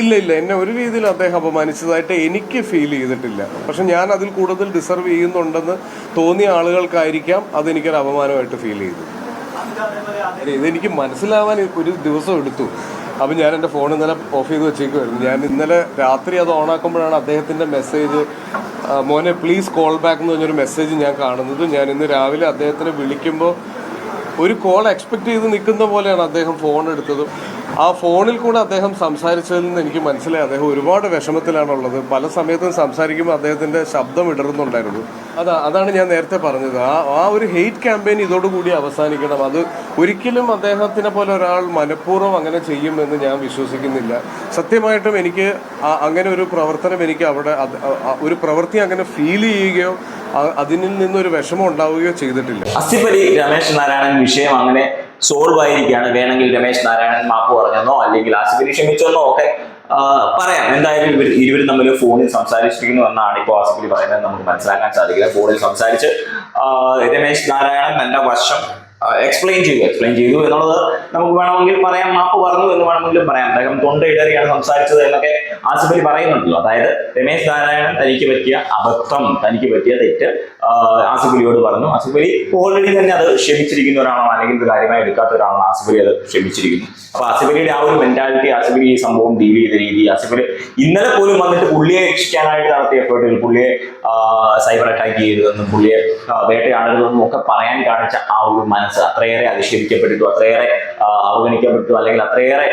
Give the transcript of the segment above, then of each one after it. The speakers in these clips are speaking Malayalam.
ഇല്ല ഇല്ല. എന്നെ ഒരു രീതിയിൽ അദ്ദേഹം അപമാനിച്ചതായിട്ട് എനിക്ക് ഫീൽ ചെയ്തിട്ടില്ല. പക്ഷെ ഞാൻ അതിൽ കൂടുതൽ ഡിസർവ് ചെയ്യുന്നുണ്ടെന്ന് തോന്നിയ ആളുകൾക്കായിരിക്കാം അതെനിക്കൊരു അപമാനമായിട്ട് ഫീൽ ചെയ്തു ഇതെനിക്ക് മനസ്സിലാവാൻ ഒരു ദിവസം എടുത്തു. അപ്പം ഞാൻ എന്റെ ഫോൺ ഇന്നലെ ഓഫ് ചെയ്ത് വെച്ചേക്കുമായിരുന്നു ഞാൻ ഇന്നലെ രാത്രി അത് ഓണാക്കുമ്പോഴാണ് അദ്ദേഹത്തിന്റെ മെസ്സേജ് മോനെ പ്ലീസ് കോൾ ബാക്ക് എന്ന് പറഞ്ഞൊരു മെസ്സേജ് ഞാൻ കാണുന്നത്. ഞാൻ ഇന്ന് രാവിലെ അദ്ദേഹത്തിനെ വിളിക്കുമ്പോൾ ഒരു കോൾ എക്സ്പെക്ട് ചെയ്ത് നിൽക്കുന്ന പോലെയാണ് അദ്ദേഹം ഫോൺ എടുത്തതും. ആ ഫോണിൽ കൂടെ അദ്ദേഹം സംസാരിച്ചതിൽ നിന്ന് എനിക്ക് മനസ്സിലായി. അദ്ദേഹം ഒരുപാട് വിഷമത്തിലാണുള്ളത്. പല സമയത്തും സംസാരിക്കുമ്പോൾ അദ്ദേഹത്തിന്റെ ശബ്ദം ഇടറുന്നുണ്ടായിരുന്നു. അതാ അതാണ് ഞാൻ നേരത്തെ പറഞ്ഞത്. ആ ആ ഒരു ഹെയ്റ്റ് ക്യാമ്പയിൻ ഇതോടുകൂടി അവസാനിക്കണം. അത് ഒരിക്കലും അദ്ദേഹത്തിനെ പോലെ ഒരാൾ മനഃപൂർവം അങ്ങനെ ചെയ്യുമെന്ന് ഞാൻ വിശ്വസിക്കുന്നില്ല. സത്യമായിട്ടും എനിക്ക് അങ്ങനെ ഒരു പ്രവർത്തനം എനിക്ക് അവിടെ ഒരു പ്രവൃത്തി അങ്ങനെ ഫീൽ ചെയ്യുകയോ അതിനിൽ നിന്നൊരു വിഷമം ഉണ്ടാവുകയോ ചെയ്തിട്ടില്ല. അസിപ്പലി രമേശ് നാരായണൻ വിഷയം അങ്ങനെ സോൾവ് ആയിരിക്കുകയാണ് വേണമെങ്കിൽ രമേശ് നാരായണൻ മാപ്പ് പറഞ്ഞെന്നോ അല്ലെങ്കിൽ ആസിഫ് അലി ക്ഷമിച്ചെന്നോ ഒക്കെ പറയാം. എന്തായാലും ഇവർ ഇരുവരും തമ്മിൽ ഫോണിൽ സംസാരിച്ചിരിക്കുന്നു എന്നാണ് ഇപ്പോൾ ആസിഫ് അലി പറയുന്നത്. നമുക്ക് മനസ്സിലാക്കാൻ സാധിക്കില്ല. ഫോണിൽ സംസാരിച്ച് രമേശ് നാരായണൻ തന്റെ വശം എക്സ്പ്ലെയിൻ ചെയ്തു. എക്സ്പ്ലെയിൻ ചെയ്തു എന്നുള്ളത് നമുക്ക് വേണമെങ്കിൽ പറയാം. മാപ്പ് പറഞ്ഞു എന്ന് വേണമെങ്കിലും പറയാം. അദ്ദേഹം തൊണ്ടയിടറിയാണ് സംസാരിച്ചത് എന്നൊക്കെ ആസിഫ് അലി പറയുന്നുണ്ടല്ലോ. അതായത് രമേശ് നാരായണൻ തനിക്ക് പറ്റിയ അബദ്ധം തനിക്ക് പറ്റിയ തെറ്റ് ആസിഫ് അലിയോട് പറഞ്ഞു. ആസിഫ് അലി ഓൾറെഡി തന്നെ അത് ക്ഷമിച്ചിരിക്കുന്ന ഒരാളാണ് അല്ലെങ്കിൽ കാര്യമായി എടുക്കാത്ത ഒരാളാണ് ആസിഫ് അലി അത് ക്ഷമിച്ചിരിക്കുന്നു. അപ്പൊ ആസിഫ് അലിയുടെ ആ ഒരു മെന്റാലിറ്റി ആസിഫ് അലി ഈ സംഭവം ഡീൽ ചെയ്ത രീതി ആസിഫ് അലി ഇന്നലെ പോലും വന്നിട്ട് പുള്ളിയെ രക്ഷിക്കാനായിട്ട് നടത്തിയ എഫേർട്ടുകൾ പുള്ളിയെ സൈബർ അറ്റാക്ക് ചെയ്തതെന്നും പുള്ളിയെ വേട്ടയാടുന്നതെന്നും ഒക്കെ പറയാൻ കാണിച്ച ആ ഒരു മനസ്സ് അത്രയേറെ അധിക്ഷേപിക്കപ്പെട്ടിട്ടു അത്രയേറെ അവഗണിക്കപ്പെട്ടു അല്ലെങ്കിൽ അത്രയേറെ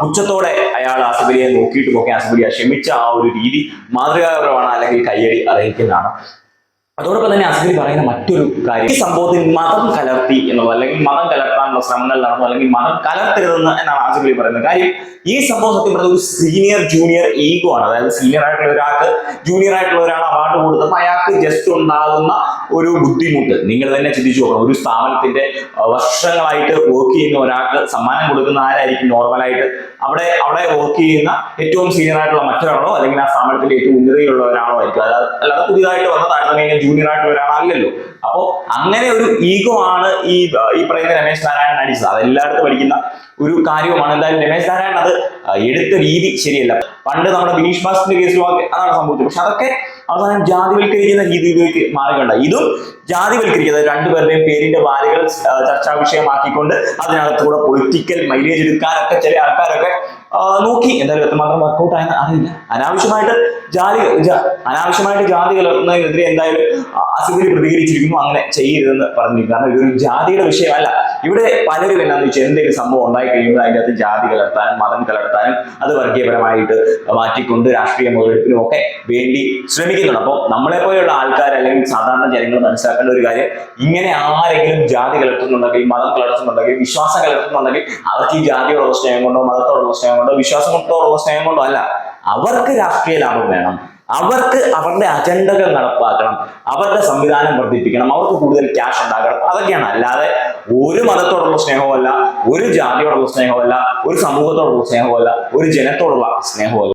പുച്ഛത്തോടെ അയാൾ ആസിഫലിയെ നോക്കിയിട്ടുമൊക്കെ ഒക്കെ ആസിഫലിയെ ക്ഷമിച്ച ആ ഒരു രീതി മാതൃകാപരമാണ് അല്ലെങ്കിൽ കയ്യടി അറിയിക്കുന്നതാണ് അതോടൊപ്പം തന്നെ അസ്ഗരി പറയുന്ന മറ്റൊരു കാര്യം ഈ സംഭവത്തിൽ മതം കലർത്തി എന്നുള്ളത് അല്ലെങ്കിൽ മതം കലർത്താനുള്ള ശ്രമങ്ങൾ നടന്നു അല്ലെങ്കിൽ മതം കലർത്തരുതെന്ന് എന്നാണ് ആസിഫലി പറയുന്നത്. കാര്യം ഈ സംഭവം സത്യം പറഞ്ഞ ഒരു സീനിയർ ജൂനിയർ ഈഗോ ആണ്. അതായത് സീനിയർ ആയിട്ടുള്ള ഒരാൾക്ക് ജൂനിയർ ആയിട്ടുള്ള ഒരാൾ അവാർഡ് കൊടുത്തപ്പോൾ അയാൾക്ക് ജസ്റ്റ് ഉണ്ടാകുന്ന ഒരു ബുദ്ധിമുട്ട്. നിങ്ങൾ തന്നെ ചിന്തിച്ചു നോക്കണം. ഒരു സ്ഥാപനത്തിന്റെ വർഷങ്ങളായിട്ട് വർക്ക് ചെയ്യുന്ന ഒരാൾക്ക് സമ്മാനം കൊടുക്കുന്ന ആരായിരിക്കും നോർമലായിട്ട് അവിടെ അവിടെ വർക്ക് ചെയ്യുന്ന ഏറ്റവും സീനിയർ ആയിട്ടുള്ള മറ്റൊരാളോ അല്ലെങ്കിൽ ആ സ്ഥാപനത്തിന്റെ ഏറ്റവും ഉന്നതയുള്ള ഒരാളോ ആയിരിക്കും. അല്ലാതെ പുതിയതായിട്ട് വന്ന താഴ്ന്ന ജൂനിയർ ആയിട്ടുള്ള ഒരാളല്ലല്ലോ. അപ്പോ അങ്ങനെ ഒരു ഈഗോ ആണ് ഈ ഈ പറയുന്ന രമേശ് നാരായണൻ അടിച്ചത് അത് എല്ലായിടത്തും പഠിക്കുന്ന ഒരു കാര്യവുമാണ്. എന്തായാലും രമേശ് നാരായണൻ അത് എടുത്ത രീതി ശരിയല്ല. പണ്ട് നമ്മുടെ ബിനീഷ് ബാസിന്റെ കേസിലും അതാണ് സംഭവിച്ചത്. പക്ഷെ അതൊക്കെ അവസാനം ജാതിവൽക്കരിക്കുന്ന രീതിയിലേക്ക് മാറുകയുണ്ട ഇതും ജാതിവൽക്കരിക്കുക. അതായത് രണ്ടുപേരുടെയും പേരിന്റെ വാരികൾ ചർച്ചാ വിഷയമാക്കിക്കൊണ്ട് അതിനകത്തൂടെ പൊളിറ്റിക്കൽ മൈലേജ് എടുക്കാനൊക്കെ ചില ആൾക്കാരൊക്കെ നോക്കി. എന്തായാലും എത്രമാത്രം വർക്കൗട്ട് ആയെന്ന് അറിയില്ല. അനാവശ്യമായിട്ട് ജാതി അനാവശ്യമായിട്ട് ജാതി കലർത്തുന്നതിനെതിരെ എന്തായാലും അസിബിലി പ്രതികരിച്ചിരിക്കുന്നു. അങ്ങനെ ചെയ്യരുതെന്ന് പറഞ്ഞു കാരണം ഇതൊരു ജാതിയുടെ വിഷയമല്ല. ഇവിടെ പലരും എന്നാന്ന് വെച്ചാൽ എന്തെങ്കിലും സംഭവം ഉണ്ടായി കഴിയുമ്പോൾ അതിന്റെ അകത്ത് ജാതി കലർത്താനും മതം കലർത്താനും അത് വർഗീയപരമായിട്ട് മാറ്റിക്കൊണ്ട് രാഷ്ട്രീയ മുതലെടുപ്പിനും ഒക്കെ വേണ്ടി ശ്രമിക്കുന്നുണ്ട്. അപ്പോൾ നമ്മളെ പോലെയുള്ള ആൾക്കാർ അല്ലെങ്കിൽ സാധാരണ ജനങ്ങൾ മനസ്സിലാക്കേണ്ട ഒരു കാര്യം ഇങ്ങനെ ആരെങ്കിലും ജാതി കലർത്തുന്നുണ്ടെങ്കിൽ മതം കലർത്തുന്നുണ്ടെങ്കിൽ വിശ്വാസം കലർത്തുന്നുണ്ടെങ്കിൽ അവർക്ക് ഈ ജാതിയോടുള്ള സ്നേഹം കൊണ്ടോ മതത്തോടുള്ള സ്നേഹം കൊണ്ടോ വിശ്വാസം കൊണ്ടോടുള്ള സ്നേഹം കൊണ്ടോ അല്ല അവർക്ക് രാഷ്ട്രീയ ലാഭം വേണം. അവർക്ക് അവരുടെ അജണ്ടകൾ നടപ്പാക്കണം. അവരുടെ സംവിധാനം വർദ്ധിപ്പിക്കണം. അവർക്ക് കൂടുതൽ ക്യാഷ് ഉണ്ടാക്കണം അതൊക്കെയാണ്. അല്ലാതെ ഒരു മതത്തോടുള്ള സ്നേഹമല്ല ഒരു ജാതിയോടുള്ള സ്നേഹമല്ല ഒരു സമൂഹത്തോടുള്ള സ്നേഹമല്ല ഒരു ജനത്തോടുള്ള സ്നേഹമല്ല